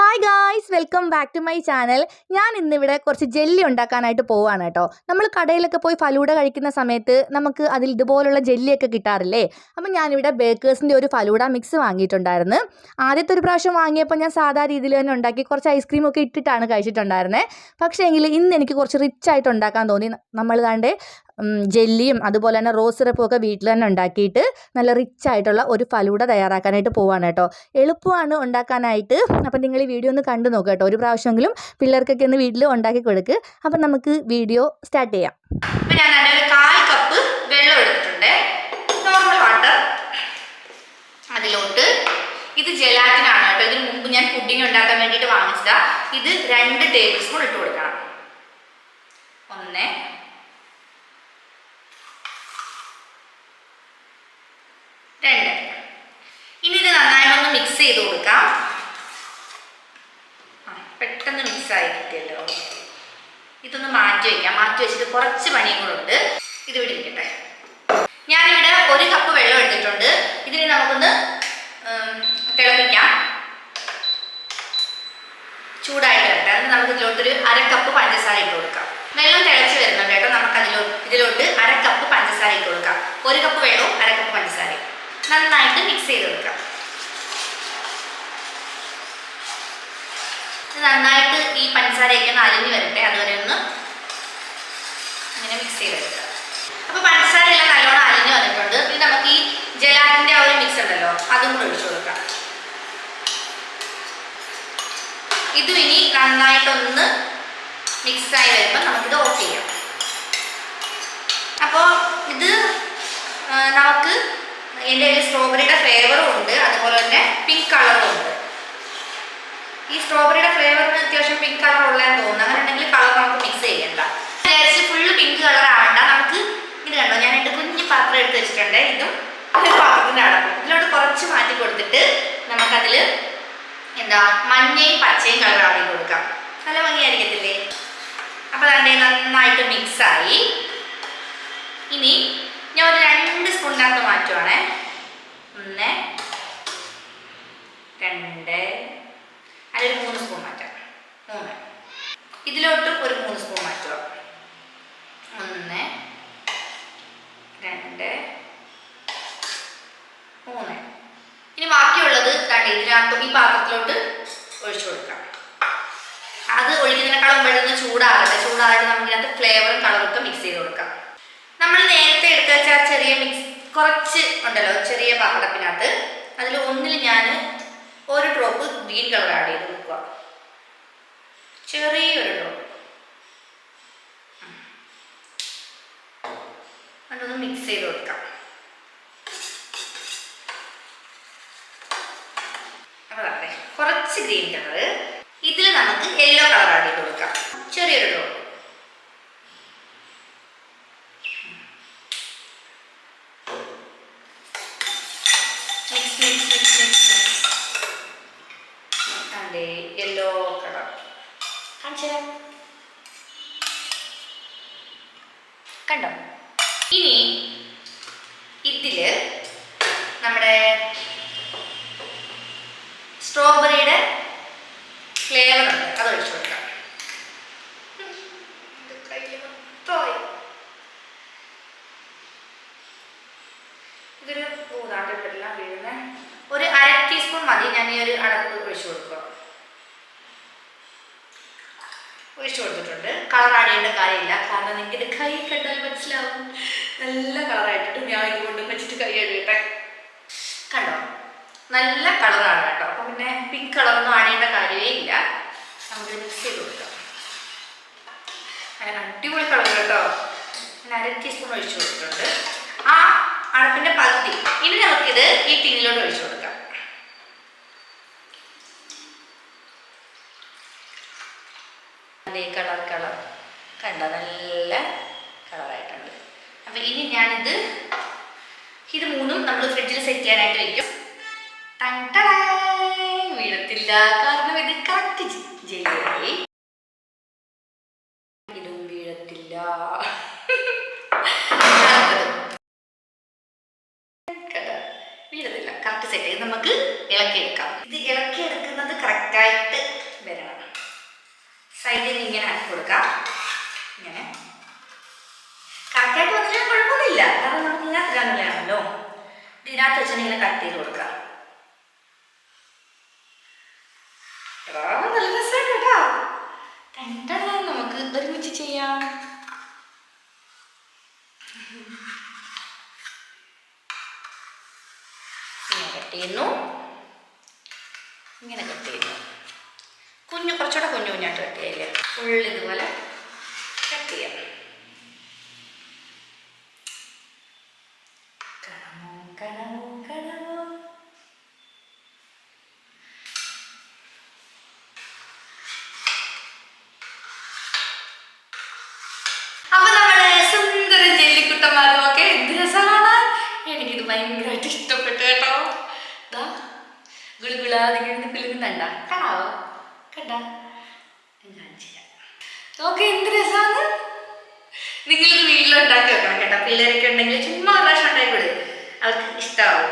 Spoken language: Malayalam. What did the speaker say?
Hi guys welcome back to my channel ഞാൻ ഇന്നിവിടെ കുറച്ച് ജെല്ലി ഉണ്ടാക്കാനായിട്ട് പോവാണ് കേട്ടോ. നമ്മൾ കടയിലൊക്കെ പോയി ഫലൂഡ കഴിക്കുന്ന സമയത്ത് നമുക്ക് അതിൽ ഇതുപോലുള്ള ജെല്ലിയൊക്കെ കിട്ടാറില്ലേ? അപ്പം ഞാനിവിടെ ബേക്കേഴ്സിന്റെ ഒരു ഫലൂഡ മിക്സ് വാങ്ങിയിട്ടുണ്ടായിരുന്നു. ആദ്യത്തെ ഒരു പ്രാവശ്യം വാങ്ങിയപ്പോൾ ഞാൻ സാധാ രീതിയിൽ തന്നെ ഉണ്ടാക്കി കുറച്ച് ഐസ്ക്രീം ഒക്കെ ഇട്ടിട്ടാണ് കഴിച്ചിട്ടുണ്ടായിരുന്നത് പക്ഷേ എങ്കിൽ ഇന്ന് എനിക്ക് കുറച്ച് റിച്ച് ആയിട്ട് ഉണ്ടാക്കാൻ തോന്നി. നമ്മൾ കണ്ട് ജെല്ലിയും അതുപോലെ തന്നെ റോസ് സിറപ്പും ഒക്കെ വീട്ടിൽ തന്നെ ഉണ്ടാക്കിയിട്ട് നല്ല റിച്ച് ആയിട്ടുള്ള ഒരു ഫലൂട തയ്യാറാക്കാനായിട്ട് പോവാണ് കേട്ടോ. എളുപ്പമാണ് ഉണ്ടാക്കാനായിട്ട്. അപ്പം നിങ്ങൾ ഈ വീഡിയോ ഒന്ന് കണ്ടു നോക്കുക കേട്ടോ. ഒരു പ്രാവശ്യമെങ്കിലും പിള്ളേർക്കൊക്കെ ഒന്ന് വീട്ടിൽ ഉണ്ടാക്കി കൊടുക്ക്. അപ്പം നമുക്ക് വീഡിയോ സ്റ്റാർട്ട് ചെയ്യാം. കപ്പ് വെള്ളം അതിലോട്ട്. ഇത് ജലാറ്റിനാണ് കേട്ടോ. ഇതിന് മുമ്പ് ഞാൻ പുഡിങ് ഉണ്ടാക്കാൻ വേണ്ടിയിട്ട് വാങ്ങിച്ചതാ. ഇത് രണ്ട് ടേബിൾ സ്പൂൺ ഇട്ട് കൊടുക്കണം. ഒന്ന് രണ്ട്. ഇനി ഇത് നന്നായിട്ടൊന്ന് മിക്സ് ചെയ്ത് കൊടുക്കാം. പെട്ടെന്ന് മിക്സ് ആയി കിട്ടിയല്ലോ. ഇതൊന്ന് മാറ്റി വയ്ക്കാം മാറ്റി വെച്ചിട്ട് കുറച്ച് പണിയും കൂടെ ഉണ്ട്. ഇത് ഇവിടെ ഇരിക്കട്ടെ ഞാനിവിടെ ഒരു കപ്പ് വെള്ളം എടുത്തിട്ടുണ്ട്. ഇതിന് നമുക്കൊന്ന് തിളപ്പിക്കാം. ചൂടായിട്ട് വരട്ടെ. അതിന് നമുക്ക് ഇതിലോട്ടൊരു അരക്കപ്പ് കപ്പ് പഞ്ചസാര ഇട്ട് കൊടുക്കാം. വെള്ളം തിളച്ച് വരുന്നുണ്ട് കേട്ടോ. നമുക്ക് അതിലോ ഇതിലോട്ട് അരക്കപ്പ് കപ്പ് പഞ്ചസാര ഇട്ട് കൊടുക്കാം. ഒരു കപ്പ് വെള്ളവും അരക്കപ്പ് നന്നായിട്ട് മിക്സ് ചെയ്ത് കൊടുക്കാം. നന്നായിട്ട് ഈ പഞ്ചസാരയൊക്കെ ഒന്ന് വരട്ടെ അതുവരെ ഒന്ന് അങ്ങനെ മിക്സ് വെക്കുക. അപ്പോൾ പഞ്ചസാര എല്ലാം നല്ലോണം അലിഞ്ഞ് വന്നിട്ടുണ്ട്. പിന്നെ നമുക്ക് ഈ ജലാറ്റിന്റെ ആ ഒരു മിക്സ് ഉണ്ടല്ലോ അതും കൂടെ ഒഴിച്ചു കൊടുക്കാം. ഇതും ഇനി നന്നായിട്ടൊന്ന് മിക്സ് ആയി വരുമ്പോൾ നമുക്കിത് ഓഫ് ചെയ്യാം. അപ്പോൾ ഇത് നമുക്ക് എന്റെ ഒരു സ്ട്രോബെറിയുടെ ഫ്ലേവറും ഉണ്ട്. അതുപോലെ തന്നെ പിങ്ക് കളറും ഉണ്ട്. ഈ സ്ട്രോബെറിയുടെ ഫ്ലേവറിന് അത്യാവശ്യം പിങ്ക് കളർ ഉള്ളതെന്ന് തോന്നുന്നു. അങ്ങനെ ഉണ്ടെങ്കിൽ കളർ നമുക്ക് മിക്സ് ചെയ്യണ്ട. വിചാരിച്ച് ഫുള്ള് പിങ്ക് കളർ ആവണ്ട. നമുക്ക് ഇത് കണ്ടോ? ഞാൻ എന്റെ കുഞ്ഞു പാത്രം എടുത്ത് വെച്ചിട്ടുണ്ട്. ഇതും അടക്കും ഇതിലോട്ട് കുറച്ച് മാറ്റി കൊടുത്തിട്ട് നമുക്കതിൽ എന്താ മഞ്ഞയും പച്ചയും കളർ ആക്കി കൊടുക്കാം. നല്ല ഭംഗിയായിരിക്കത്തില്ലേ? അപ്പോൾ തന്നെ നന്നായിട്ട് മിക്സായി ഇനി ഞാൻ ഒരു രണ്ട് സ്പൂണിനകത്ത് മാറ്റുവാണേ. ഒന്ന് രണ്ട്. അതിലൊരു മൂന്ന് സ്പൂൺ മാറ്റാം. മൂന്ന്. ഇതിലോട്ടും ഒരു മൂന്ന് സ്പൂൺ മാറ്റുക. ഒന്ന് രണ്ട് മൂന്ന്. ഇനി ബാക്കിയുള്ളത് കണ്ട ഇതിനകത്തും ഈ പാത്രത്തിലോട്ട് ഒഴിച്ചു കൊടുക്കാം. അത് ഒഴിക്കുന്നതിനേക്കാളും വെള്ളം ചൂടാകട്ടെ. ചൂടാകട്ടെ നമുക്ക് ഇതിനകത്ത് ഫ്ലേവറും കളറും ഒക്കെ മിക്സ് ചെയ്ത് കൊടുക്കാം. നമ്മൾ നേരത്തെ എടുത്ത് വെച്ച ചെറിയ മിക്സ് കുറച്ച് ഉണ്ടല്ലോ ചെറിയ പാത്രത്തിനകത്ത്. അതിൽ ഒന്നിൽ ഞാൻ ഒരു ഡ്രോപ്പ് ഗ്രീൻ കളർ ആഡ് ചെയ്ത് കൊടുക്കുക. ചെറിയൊരു ഡ്രോപ്പ് അതൊന്ന് മിക്സ് ചെയ്ത് കൊടുക്കാം. കുറച്ച് ഗ്രീൻ കളർ ഇതിൽ നമുക്ക് യെല്ലോ കളർ ആഡ് ചെയ്ത് കൊടുക്കാം ചെറിയൊരു drop mix mix mix mix അതെ യെല്ലോ കളർ കാണിച്ചു കണ്ടോ? ഇനി ഇതിൽ നമ്മുടെ സ്ട്രോബെറിയുടെ ഫ്ലേവർ ഉണ്ട്. അത് ഒഴിച്ചു കൊടുക്കാം. ഇതൊരു ഊതാണ്ടിട്ടെല്ലാം വീഴുന്ന. ഒരു അര ടീസ്പൂൺ മതി. ഞാൻ ഈ ഒരു അടപ്പ് ഒഴിച്ചു കൊടുക്കുക ഒഴിച്ചു കൊടുത്തിട്ടുണ്ട്. കളർ ആഡ് ചെയ്യേണ്ട കാര്യമില്ല. കാരണം നിങ്ങൾക്ക് കൈ കണ്ടാൽ മനസ്സിലാവും. നല്ല കളറായിട്ടിട്ട് ഞാൻ ഇതുകൊണ്ട് വെച്ചിട്ട് കൈ കഴുകട്ടെ. കണ്ടോ? നല്ല കളറാണ് കേട്ടോ. അപ്പം പിന്നെ പിങ്ക് കളറൊന്നും ആഡ് ചെയ്യേണ്ട കാര്യമേ ഇല്ല. നമുക്ക് മിക്സ് ചെയ്ത് കൊടുക്കാം. അങ്ങനെ അടിപൊളി കളർ കേട്ടോ. ഞാൻ അര ടീസ്പൂൺ ഒഴിച്ചു കൊടുത്തിട്ടുണ്ട്. ആ അടപ്പിന്റെ പകുതി. ഇനി നമുക്കിത് ഈ ടീനിലോട്ട് ഒഴിച്ചു കൊടുക്കാം. അതേ കളർ കളർ കണ്ട? നല്ല കളറായിട്ടുണ്ട് അപ്പം ഇനി ഞാനിത് ഇത് മൂന്നും നമ്മൾ ഫ്രിഡ്ജിൽ സെറ്റ് ചെയ്യാനായിട്ട് വെക്കും. വീഴത്തില്ല. കാരണം ഇത് കറക്റ്റ് ജെല്ലിയായി ഇതും വീഴത്തില്ല? വീഴത്തില്ല. കറക്റ്റ് സെറ്റ് ചെയ്ത് നമുക്ക് ഇളക്കിയെടുക്കാം. ഇത് ഇളക്കിയെടുക്കുന്നത് സൈഡിൽ നിന്ന് ഇങ്ങനെ ആക്കി കൊടുക്കാം. ഇങ്ങനെ. കറക്റ്റായിട്ട് വന്നില്ല കുഴപ്പമൊന്നുമില്ല. കാരണം നമുക്ക് ഇങ്ങനെ ഇടാനുള്ളതാണല്ലോ ഇതിനകത്ത് വെച്ചാൽ ഇങ്ങനെ കട്ട് ചെയ്ത് കൊടുക്കാം. നല്ല രസമാണ് നമുക്ക് ഒരുമിച്ച് ചെയ്യാം. കട്ട് ചെയ്യുന്നു. ഇങ്ങനെ കട്ട് ചെയ്യുന്നു. കുഞ്ഞു കുറച്ചുകൂടെ കുഞ്ഞു കുഞ്ഞായിട്ട് കട്ട് ചെയ്യില്ല? ഫുൾ ഇതുപോലെ കട്ട് ചെയ്യാം. ഭയങ്കരമായിട്ട് ഇഷ്ടപ്പെട്ടു കേട്ടോ. ഗുളുഗുളാതെ ഗുളുഗുളാതിങ്ങനെ കുലുങ്ങുന്നുണ്ട കാണാവോ? കണ്ട? നോക്കി എന്ത് രസമാണ് നിങ്ങൾക്ക് വീട്ടിലുണ്ടാക്കി വെക്കണം കേട്ടോ. പിള്ളേരൊക്കെ ഉണ്ടെങ്കിൽ ചുമ്മാ പ്രാവശ്യം ഉണ്ടാക്കി കൊടുക്കും അവർക്ക് ഇഷ്ടമാവും